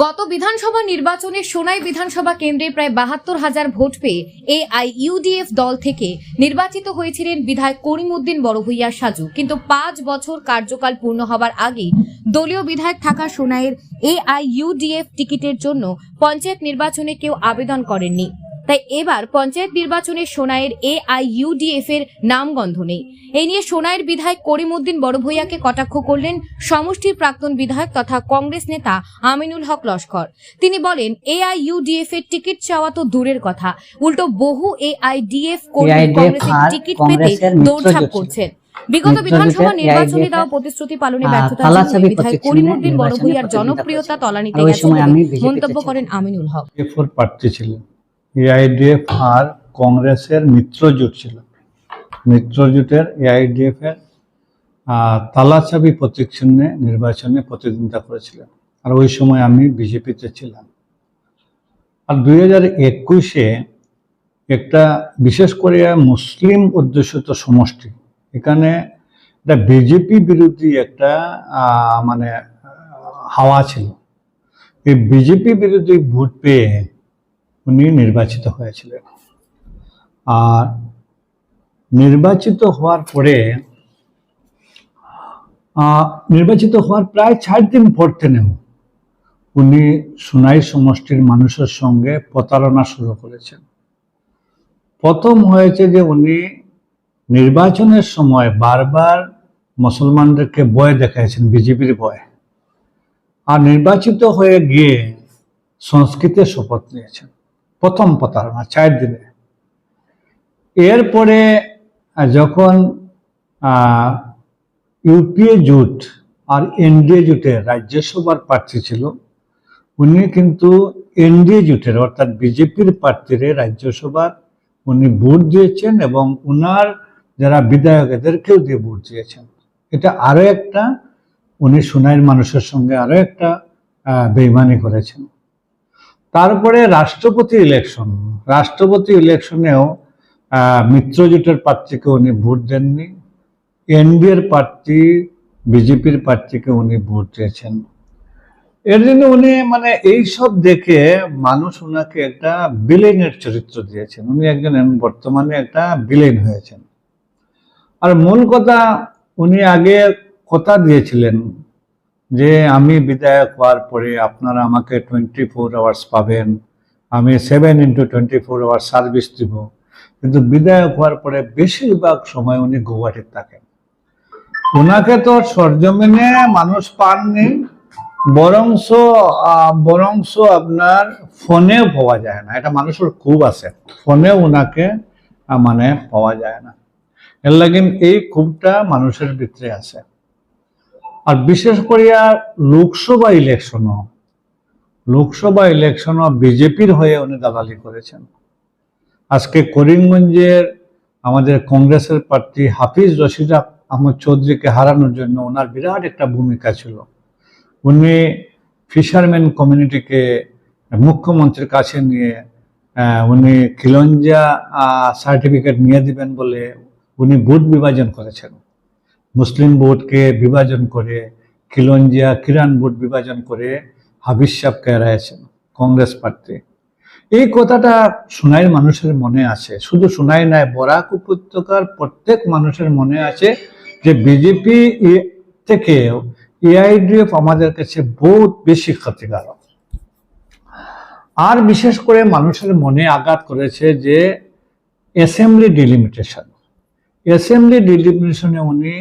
গত বিধানসভা নির্বাচনে সোনাই বিধানসভা কেন্দ্রে প্রায় বাহাত্তর হাজার ভোট পেয়ে এআইইউডিএফ দল থেকে নির্বাচিত হয়েছিলেন বিধায়ক করিমউদ্দিন বড়ভুইয়া সাজু। কিন্তু পাঁচ বছর কার্যকাল পূর্ণ হবার আগেই দলীয় বিধায়ক থাকা সোনাইয়ের এআইইউডিএফ টিকিটের জন্য পঞ্চায়েত নির্বাচনে কেউ আবেদন করেননি। তাই এবার পঞ্চায়েত নির্বাচনে সোনাইয়ের এআইইউডিএফ এর নামগন্ধ নেই। এই নিয়ে সোনাইয়ের বিধায়ক করিমউদ্দিন বড়ভূইয়াকে কটাক্ষ করলেন সমষ্টির প্রাক্তন বিধায়ক তথা কংগ্রেস নেতা আমিনুল হক লস্কর। তিনি বলেন এআইইউডিএফ এর টিকিট চাওয়া তো দূরের কথা। উল্টো বহু এআইডিএফ কর্মী AIDF কংগ্রেসের টিকিট পেতে দৌড়ঝাঁপ করছেন। বিগত বিধানসভা নির্বাচনে দেওয়া প্রতিশ্রুতি পালনে জন্য বিধায়ক করিমউদ্দিন বড়ভূইয়ার জনপ্রিয়তা তলানিতে গেছে বলে মন্তব্য করেন আমিনুল হক। এফোর প্রার্থী ছিলেন। এআইডিএফ আর কংগ্রেসের মিত্রজোট ছিল। মিত্রজোটের এআইডিএফ এর তালাচাবি প্রতীক চিহ্নে নির্বাচনে প্রতিদ্বন্দ্বিতা করেছিলেন। আর ওই সময় আমি বিজেপিতে ছিলাম। আর দুই হাজার একুশে একটা বিশেষ করে মুসলিম অধ্যুষিত সমষ্টি, এখানে একটা বিজেপি বিরোধী একটা মানে হাওয়া ছিল। এই বিজেপি বিরোধী ভোট পেয়ে উনি নির্বাচিত হয়েছিলেন। আর নির্বাচিত হওয়ার পরে নির্বাচিত হওয়ার প্রায় চার দিন পর থেকেও উনি সুনাই সমষ্টির মানুষের সঙ্গে প্রতারণা শুরু করেছেন। প্রথম হয়েছে যে উনি নির্বাচনের সময় বারবার মুসলমানদেরকে বয় দেখাইছেন, বিজেপির বয় আর নির্বাচিত হয়ে গিয়ে সংস্কৃতের শপথ নিয়েছেন। প্রথম প্রতারণা, চার দিনে। এরপরে যখন ইউপিএ জোট আর এনডিএ জোটের রাজ্যসভার প্রার্থী ছিল, উনি কিন্তু এনডিএ জোটের, অর্থাৎ বিজেপির প্রার্থীরে রাজ্যসভার উনি ভোট দিয়েছেন এবং উনার যারা বিধায়ক, এদেরকেও দিয়ে ভোট দিয়েছেন। এটা আরও একটা, উনি সুনাইয়ের মানুষের সঙ্গে আরও একটা বেইমানি করেছেন। তারপরে রাষ্ট্রপতি ইলেকশন রাষ্ট্রপতি ইলেকশনেও মিত্রজোটের প্রার্থীকে উনি ভোট দেননি। এনডিএর প্রার্থী, বিজেপির প্রার্থীকে উনি ভোট দিয়েছেন। এর জন্য উনি মানে এই সব দেখে মানুষ ওনাকে একটা বিলেনের চরিত্র দিয়েছেন। উনি একজন বর্তমানে একটা বিলেন হয়েছেন। আর মূল কথা, উনি আগে কথা দিয়েছিলেন যে আমি বিধায়ক হওয়ার পরে আপনারা আমাকে টোয়েন্টি ফোর আওয়ার্স পাবেন, আমি seven into twenty four hours service দিব। কিন্তু বিধায়ক হওয়ার পরে বেশিরভাগ সময় উনি গৌহাটির থাকেন। ওনাকে তো সরজমিনে মানুষ পাননি, বরংস বরংস আপনার ফোনেও পাওয়া যায় না। এটা মানুষের খুব আছে, ফোনেও ওনাকে মানে পাওয়া যায় না। এর লাগে এই খুবটা মানুষের ভিতরে আছে। আর বিশেষ করিয়া লোকসভা ইলেকশনও লোকসভা ইলেকশনও বিজেপির হয়ে উনি দালালি করেছেন। আজকে করিমগঞ্জের আমাদের কংগ্রেসের প্রার্থী হাফিজ রশিদ আহমদ চৌধুরীকে হারানোর জন্য ওনার বিরাট একটা ভূমিকা ছিল। উনি ফিশারম্যান কমিউনিটিকে মুখ্যমন্ত্রীর কাছে নিয়ে উনি খিলঞ্জা সার্টিফিকেট নিয়ে দিবেন বলে উনি ভোট বিভাজন করেছেন। মুসলিম ভোটকে বিভাজন করে, খিলঞ্জিয়া কিরান ভোট বিভাজন করে হাবিজ সাহকে হারাইছেন কংগ্রেস পার্টি এই কথাটা সুনাইয়ের মানুষের মনে আছে শুধু সুনাই নাই বরাক উপত্যকার প্রত্যেক মানুষের মনে আছে যে বিজেপি থেকে এআইডিএফ আমাদের কাছে বহুত বেশি ক্ষতিকারক। আর বিশেষ করে মানুষের মনে আঘাত করেছে যে অ্যাসেম্বলি ডিলিমিটেশন অ্যাসেম্বলি ডিলিমিটেশনে উনি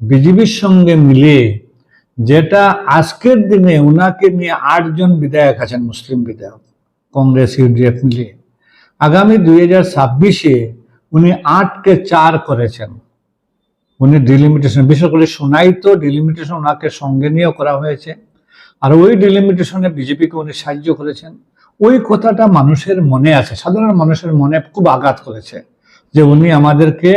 বিজেপির সঙ্গে মিলে যেটা আজকের দিনে উনাকে নিয়ে আটজন বিধায়ক আছেন, মুসলিম বিধায়ক, কংগ্রেস, ইউডিএফ মিলিয়ে আগামী দুই হাজার ছাব্বিশে উনি আটকে চার করেছেন। উনি ডিলিমিটেশন, বিশেষ করে সোনাই তো ডিলিমিটেশন ওনাকে সঙ্গে নিয়েও করা হয়েছে। আর ওই ডিলিমিটেশনে বিজেপিকে উনি সাহায্য করেছেন। ওই কথাটা মানুষের মনে আছে, সাধারণ মানুষের মনে খুব আঘাত করেছে যে উনি আমাদেরকে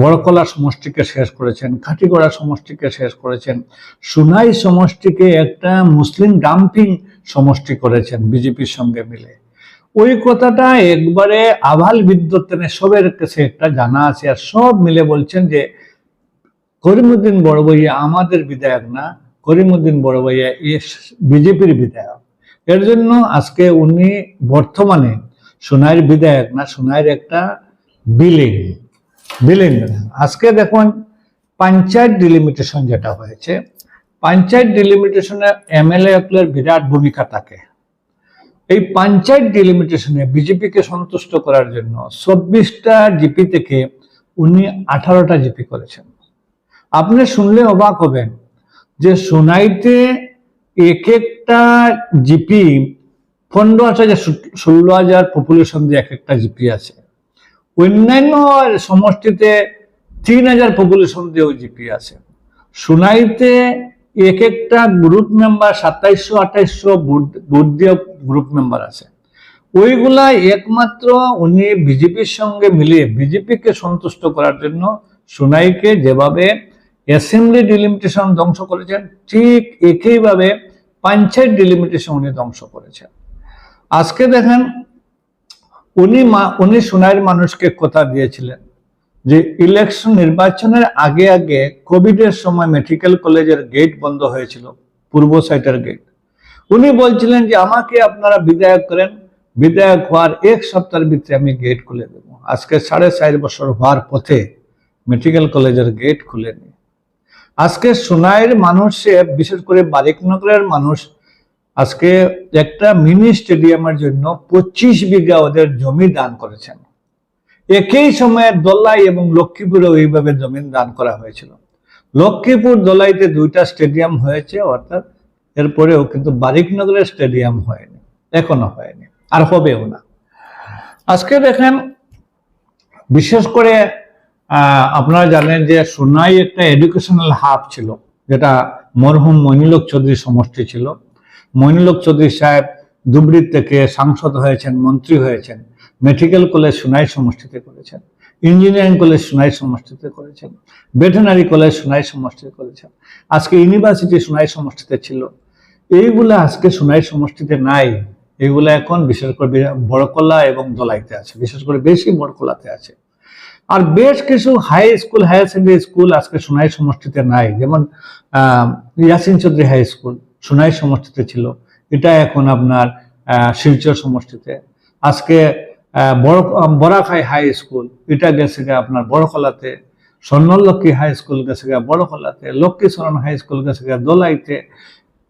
বড়কলা সমষ্টিকে শেষ করেছেন খাটিগড়া সমষ্টিকে শেষ করেছেন, সুনাই সমষ্টিকে একটা মুসলিম ডাম্পিং সমষ্টি করেছেন বিজেপির সঙ্গে মিলে। ওই কথাটা একবারে আভাল বিদ্যুৎনে সবের কাছে একটা জানা আছে আর সব মিলে বলছেন যে করিমুদ্দিন বড় ভাইয়া আমাদের বিধায়ক না করিমুদ্দিন বড় ভাইয়া বিজেপির বিধায়ক। এর জন্য আজকে উনি বর্তমানে সোনাইয়ের বিধায়ক না, সোনাইয়ের একটা বিলিং। বিলিং আজকে দেখুন পঞ্চায়েত ডিলিমিটেশন যেটা হয়েছে পঞ্চায়েত ডিলিমিটেশনে এমএলএ এর বিরাট ভূমিকা থাকে। এই পঞ্চায়েত ডিলিমিটেশনে বিজেপিকে সন্তুষ্ট করার জন্য চব্বিশটা জিপি থেকে উনি আঠারোটা জিপি করেছেন। আপনি শুনলে অবাক হবেন যে সোনাইতে এক একটা জিপি পনেরো হাজার ষোলো হাজার পপুলেশন দিয়ে এক একটা জিপি আছে। অন্যান্য সমষ্টিতে তিন হাজার পপুলেশন দিয়েও জিপি আছে। সোনাইতে এক একটা গ্রুপ মেম্বার সাতাইশশো, আঠাইশশো বুথ দিয়ে গ্রুপ মেম্বার আছে। ওইগুলা একমাত্র উনি বিজেপির সঙ্গে মিলিয়ে বিজেপিকে সন্তুষ্ট করার জন্য সোনাইকে যেভাবে অ্যাসেম্বলি ডিলিমিটেশন ধ্বংস করেছেন, ঠিক একইভাবে পঞ্চায়েত ডিলিমিটেশন উনি ধ্বংস করেছেন। আজকে দেখেন উনি মা, উনি সোনাইয়ের মানুষকে কথা দিয়েছিলেন যে ইলেকশন নির্বাচনের আগে আগে কোভিডের সময় মেডিকেল কলেজের গেট বন্ধ হয়েছিল, পূর্ব সাইটের গেট উনি বলছিলেন যে, আমাকে আপনারা বিধায়ক করেন। বিধায়ক হওয়ার এক সপ্তাহের ভিতরে আমি গেট খুলে দেবো। আজকে সাড়ে চার বছর হওয়ার পথে মেডিকেল কলেজের গেট খুলেনি আজকে সোনাইয়ের মানুষে, বিশেষ করে বারিকনগরের মানুষ আজকে একটা মিনি স্টেডিয়ামের জন্য পঁচিশ বিঘা ওদের জমি দান করেছেন। একই সময়ে দোলাই এবং লক্ষ্মীপুরে ওইভাবে জমি দান করা হয়েছিল। লক্ষ্মীপুর দোলাইতে দুইটা স্টেডিয়াম হয়েছে, অর্থাৎ এরপরেও কিন্তু বারিকনগরের স্টেডিয়াম হয়নি, এখনও হয়নি, আর হবেও না। আজকে দেখেন, বিশেষ করে আপনারা জানেন যে সোনাই একটা এডুকেশনাল হাব ছিল, যেটা মরহুম মইনুলক চৌধুরী সমষ্টি ছিল। মইনুলক চৌধুরী সাহেব ধুবড়ি থেকে সাংসদ হয়েছেন, মন্ত্রী হয়েছেন, মেডিকেল কলেজ সোনাই সমষ্টিতে করেছেন, ইঞ্জিনিয়ারিং কলেজ সোনাই সমষ্টিতে করেছেন ভেটেনারি কলেজ সোনাই সমষ্টিতে করেছেন। আজকে ইউনিভার্সিটি সোনাই সমষ্টিতে ছিল। এইগুলা আজকে সোনাই সমষ্টিতে নাই। এগুলো এখন বিশেষ করে বড়কলা এবং দলাইতে আছে। বিশেষ করে বেশি বড়কলাতে আছে। আর বেশ কিছু high school higher secondary school আজকে সোনাই সমষ্টিতে নাই। যেমন ইয়াসিন চৌধুরী হাই স্কুল সোনাই সমষ্টিতে ছিল। এটা এখন আপনার শিলচর সমষ্টিতে। আজকে বড় বরাখাই হাই স্কুল এটা গেছে গিয়ে আপনার বড়কলাতে। স্বর্ণলক্ষ্মী হাই স্কুল গেছে গিয়ে বড়কলাতে। লক্ষ্মীচরণ হাই স্কুল গেছে গিয়ে দোলাইতে।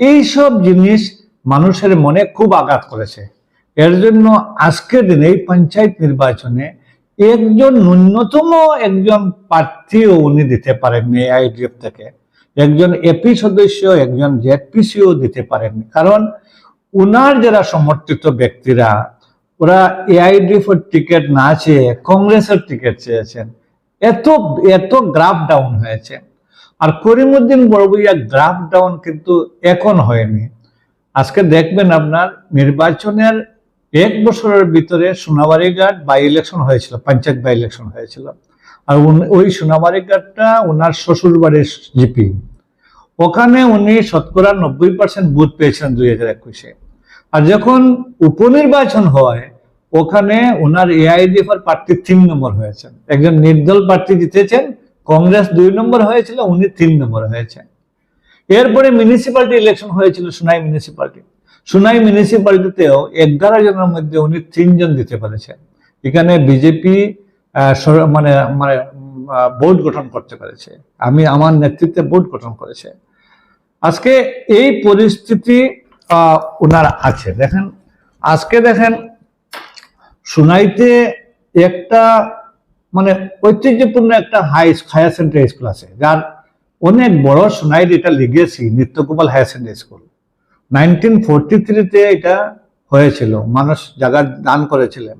এইসব জিনিস মানুষের মনে খুব আঘাত করেছে। এর জন্য আজকের দিনে এই পঞ্চায়েত নির্বাচনে একজন ন্যূনতম একজন প্রার্থীও উনি দিতে পারেননি আইডিএফ থেকে। একজন এপি সদস্য, একজন জেডপিসিও দিতে পারেননি। কারণ উনার যারা সমর্থিত ব্যক্তিরা, ওরা এআইডিএফ এর টিকিট না চেয়ে কংগ্রেসের টিকিট চেয়েছেন। এত এত গ্রাফ ডাউন হয়েছে। আর করিমুদ্দিন বড়বইয়া গ্রাফ ডাউন কিন্তু এখন হয়নি। আজকে দেখবেন আপনার নির্বাচনের এক বছরের ভিতরে সোনাবাড়ি ঘাট বাই ইলেকশন হয়েছিল, পঞ্চায়েত বাই ইলেকশন হয়েছিল। আর ওই ঘাটটা ওনার শ্বশুর বাড়ির জিপি। ওখানে উনি শতকরা নব্বই পার্সেন্ট বুথ পেয়েছিলেন দুই হাজার একুশে। আর যখন উপনির্বাচন হয়, ওখানে ওনার এআইডিএফ এর প্রার্থী তিন নম্বর হয়েছেন। একজন নির্দল প্রার্থী জিতেছেন, কংগ্রেস দুই নম্বর হয়েছিল, উনি তিন নম্বর হয়েছেন। এরপরে মিউনিসিপালিটি ইলেকশন হয়েছিল সোনাই মিউনিসিপালিটি সোনাই মিউনিসিপালিটিতেও এগারো জনের মধ্যে উনি তিনজন দিতে পেরেছেন এখানে বিজেপি মানে মানে বোর্ড গঠন করতে পেরেছে। আমি আমার নেতৃত্বে বোর্ড গঠন করেছে। আজকে এই পরিস্থিতি ওনার আছে। দেখেন, আজকে দেখেন, সুনাইতে একটা মানে ঐতিহ্যপূর্ণ একটা হাই হায়ার সেকেন্ডারি স্কুল আছে। যার অনেক বড় সোনাইর এটা লিগেছি, Nityagopal higher secondary school nineteen forty থ্রিতে এটা হয়েছিল। মানুষ জায়গা দান করেছিলেন।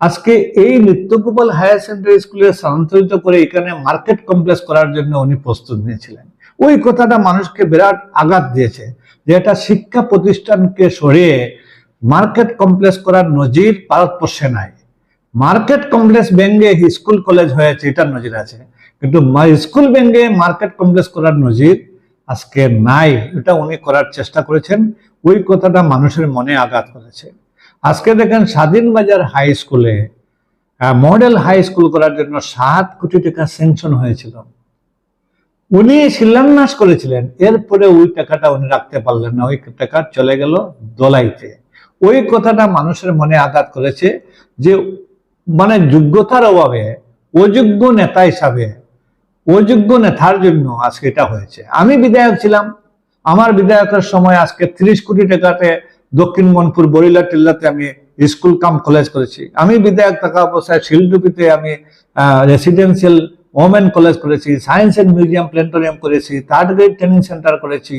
আজকে এই নিত্যগোপাল হায়ার সেকেন্ডারি স্কুলে স্থানান্তরিত করে এখানে মার্কেট কমপ্লেক্স করার জন্য উনি প্রস্তুত নিয়েছিলেন। ওই কথাটা মানুষকে বিরাট আঘাত দিয়েছে যে একটা শিক্ষা প্রতিষ্ঠানকে সরিয়ে মার্কেট কমপ্লেক্স করার নজির ভারতবর্ষে নাই। মার্কেট কমপ্লেক্স ব্যাঙ্গে স্কুল কলেজ হয়েছে এটার নজির আছে। কিন্তু স্কুল ব্যাঙ্গে মার্কেট কমপ্লেক্স করার নজির আজকে নাই, এটা উনি করার চেষ্টা করেছেন। ওই কথাটা মানুষের মনে আঘাত করেছে। আজকে দেখেন স্বাধীন বাজার হাই স্কুলে মডেল হাই স্কুল করার জন্য সাত কোটি টাকা স্যাংশন হয়েছিল। উনি শিলান্যাস করেছিলেন, এরপরে ওই টাকাটা উনি রাখতে পারলেন না, ওই টাকা চলে গেল দোলাইতে। ওই কথাটা মানুষের মনে আঘাত করেছে যে মানে যোগ্যতার অভাবে, অযোগ্য নেতা হিসাবে, অযোগ্য নেতার জন্য আজকে এটা হয়েছে। আমি বিধায়ক ছিলাম, আমার বিধায়কের সময় আজকে ত্রিশ কোটি টাকাতে দক্ষিণ মনপুর বরিলা টিল্লাতে আমি স্কুল কাম কলেজ করেছি। আমি বিধায়ক টাকা অবস্থায় শিলডুপিতে আমি রেসিডেন্সিয়াল ওমেন কলেজ করেছি সায়েন্স এন্ড মিউজিয়াম প্ল্যানেটোরিয়াম করেছি থার্ড গ্রেড ট্রেনিং সেন্টার করেছি,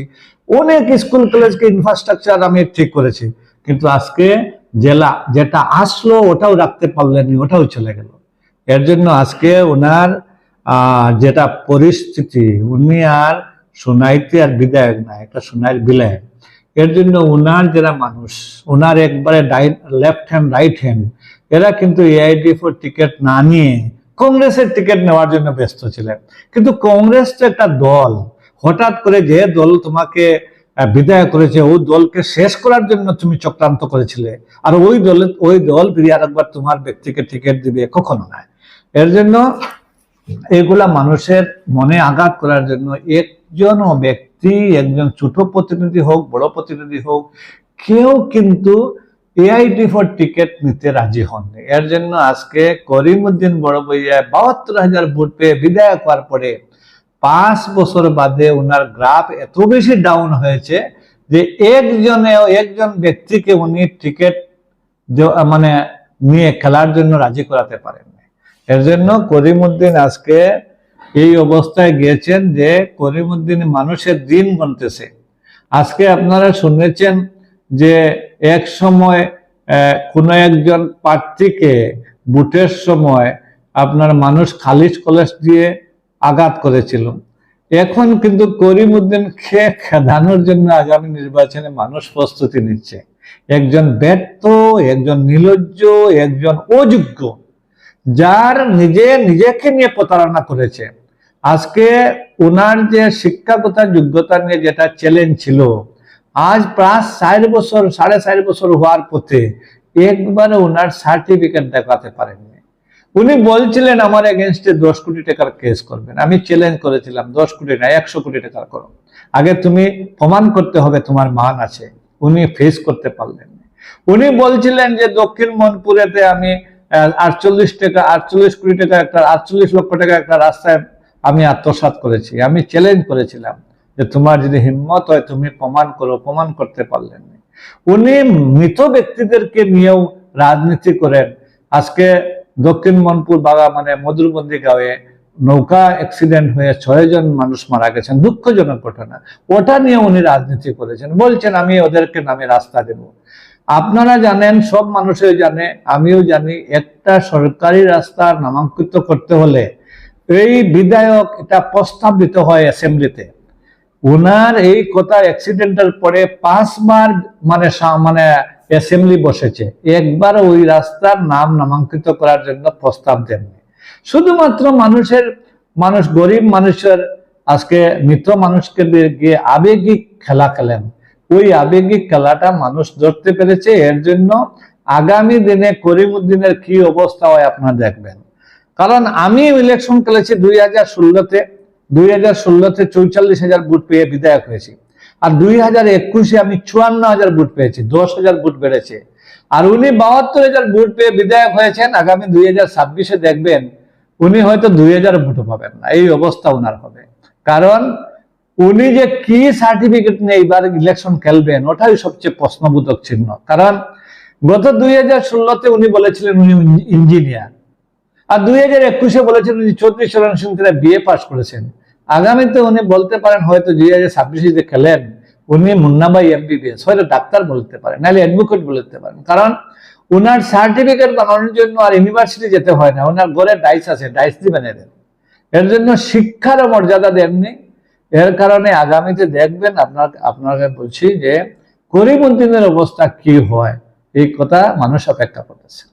অনেক স্কুল কলেজকে ইনফ্রাস্ট্রাকচার আমি ঠিক করেছি। কিন্তু আজকে জেলা, যেটা আসলো ওটাও রাখতে পারলেনি, ওটাও চলে গেল। এর জন্য আজকে ওনার যেটা পরিস্থিতি, উনি আর সোনাইতে আর বিধায়ক না এটা সোনাইয়ের বিলায়ক এর জন্য ওনার যারা মানুষ ওনার একবারে লেফট হ্যান্ড রাইট হ্যান্ড এরা কিন্তু এআইডিএফ টিকিট না নিয়ে কংগ্রেসের টিকিট নেওয়ার জন্য ব্যস্ত ছিলেন। কিন্তু কংগ্রেস তো একটা দল। হঠাৎ করে যে দল তোমাকে বিদায় করেছে, ওই দলকে শেষ করার জন্য তুমি চক্রান্ত করেছিলে। আর ওই দলে ওই দল ফিরে আরেকবার তোমার ব্যক্তিকে টিকিট দিবে কখনো নয় এর জন্য এগুলা মানুষের মনে আঘাত করার জন্য একজন ব্যক্তি একজন ছোট প্রতিনিধি হোক, বড় প্রতিনিধি হোক, কেউ কিন্তু এআইডি ফর টিকিট নিতে রাজি হননি। এর জন্য আজকে করিমউদ্দিন বড় বইয়া বাহাত্তর হাজার ভোট পেয়ে বিদায় হওয়ার পরে পাঁচ বছর বাদে ওনার গ্রাফ এত বেশি ডাউন হয়েছে যে একজনে একজন ব্যক্তিকে উনি টিকিট মানে নিয়ে খেলার জন্য রাজি করাতে পারেন এর জন্য করিমউদ্দিন আজকে এই অবস্থায় গিয়েছেন যে করিমুদ্দিন মানুষের দিন গুনতেছে। আজকে আপনারা শুনেছেন যে এক সময় কোনো একজন প্রার্থীকে বুটের সময় আপনার মানুষ খালিজ কলেজ দিয়ে আঘাত করেছিল। এখন কিন্তু করিমউদ্দিনকে খেদানোর জন্য আগামী নির্বাচনে মানুষ প্রস্তুতি নিচ্ছে। একজন ব্যর্থ, একজন নির্লজ্জ একজন অযোগ্য, যার নিজে, নিজেকে নিয়ে প্রতারণা করেছে। আজকে ওনার যে শিক্ষাগত যোগ্যতা নিয়ে যেটা চ্যালেঞ্জ ছিল, আজ প্রায় চার বছর, সাড়ে চার বছর হওয়ার পথে একবারে ওনার সার্টিফিকেট দেখাতে পারেননি। উনি বলছিলেন, আমার এগেনস্টে দশ কোটি টাকার কেস করবেন। আমি চ্যালেঞ্জ করেছিলাম, দশ কোটি না, একশো কোটি টাকার করো। আগে তুমি প্রমাণ করতে হবে তোমার মান আছে। উনি ফেস করতে পারলেন উনি বলছিলেন যে, দক্ষিণ মনপুরেতে আমি আটচল্লিশ টাকা, আটচল্লিশ কোটি টাকা একটা, আটচল্লিশ লক্ষ টাকা একটা রাস্তায় আমি আত্মসাৎ করেছি, আমি চ্যালেঞ্জ করেছিলাম যে তোমার যদি হিম্মত হয় তুমি প্রমাণ করো, প্রমাণ করতে পারলেন উনি মৃত ব্যক্তিদেরকে নিয়েও রাজনীতি করেন। আজকে দক্ষিণ মনপুর বাগা মানে মধুরবন্দি গাঁয়ে নৌকা অ্যাক্সিডেন্ট হয়ে ছয়জন মানুষ মারা গেছেন, দুঃখজনক ঘটনা। ওটা নিয়ে উনি রাজনীতি করেছেন। বলছেন, আমি ওদেরকে নামে রাস্তা দেব। আপনারা জানেন, সব মানুষই জানে, আমিও জানি, একটা সরকারি রাস্তা নামাঙ্কিত করতে হলে এই বিধায়ক এটা প্রস্তাব দিতে হয় অ্যাসেম্বলিতে ওনার এই কথা অ্যাক্সিডেন্টের পরে পাঁচবার মানে মানে অ্যাসেম্বলি বসেছে। একবার ওই রাস্তার নাম নামাঙ্কিত করার জন্য প্রস্তাব দেননি। শুধুমাত্র মানুষের, মানুষ, গরিব মানুষের, আজকে মৃত মানুষকে গিয়ে আবেগিক খেলা খেলেন। ওই আবেগিক খেলাটা মানুষ ধরতে পেরেছে। এর জন্য আগামী দিনে করিমউদ্দিনের কি অবস্থা হয় আপনারা দেখবেন। কারণ আমি ইলেকশন খেলেছি দুই হাজার ষোলোতে, দুই হাজার ষোলোতে চৌচল্লিশ হাজার ভোট পেয়ে বিধায়ক হয়েছি। আর দুই হাজার একুশে আমি চুয়ান্ন হাজার ভোট পেয়েছি, দশ হাজার ভোট বেড়েছে। আর উনি বাহাত্তর হাজার ভোট পেয়ে বিধায়ক হয়েছেন, আগামী দুই হাজার ছাব্বিশে দেখবেন উনি হয়তো দুই হাজার ভোটও পাবেন না। এই অবস্থা ওনার হবে। কারণ উনি যে কি সার্টিফিকেট নিয়ে এইবার ইলেকশন খেলবেন, ওটাই সবচেয়ে প্রশ্নবোধক চিহ্ন। কারণ গত দুই হাজার ষোলোতে উনি বলেছিলেন উনি ইঞ্জিনিয়ার। আর দুই হাজার একুশে বলেছেন উনি চৌত্রিশ সিং থেকে বিএ পাশ করেছেন। আগামীতে উনি বলতে পারেন, হয়তো দুই হাজার ছাব্বিশে খেলেন। উনি মুন্নাবাই এমবিবিএস হয়তো ডাক্তার বলতে পারেন নাহলে অ্যাডভোকেট বলতে পারেন। কারণ ওনার সার্টিফিকেট বানানোর জন্য আর ইউনিভার্সিটি যেতে হয় না ওনার ঘরে ডাইস আছে ডাইস দিয়ে বানিয়ে দেন। এর জন্য শিক্ষারও মর্যাদা দেননি এর কারণে আগামীতে দেখবেন আপনার, আপনাকে বলছি যে করিমউদ্দিনের অবস্থা কি হয়, এই কথা মানুষ অপেক্ষা করতেছে।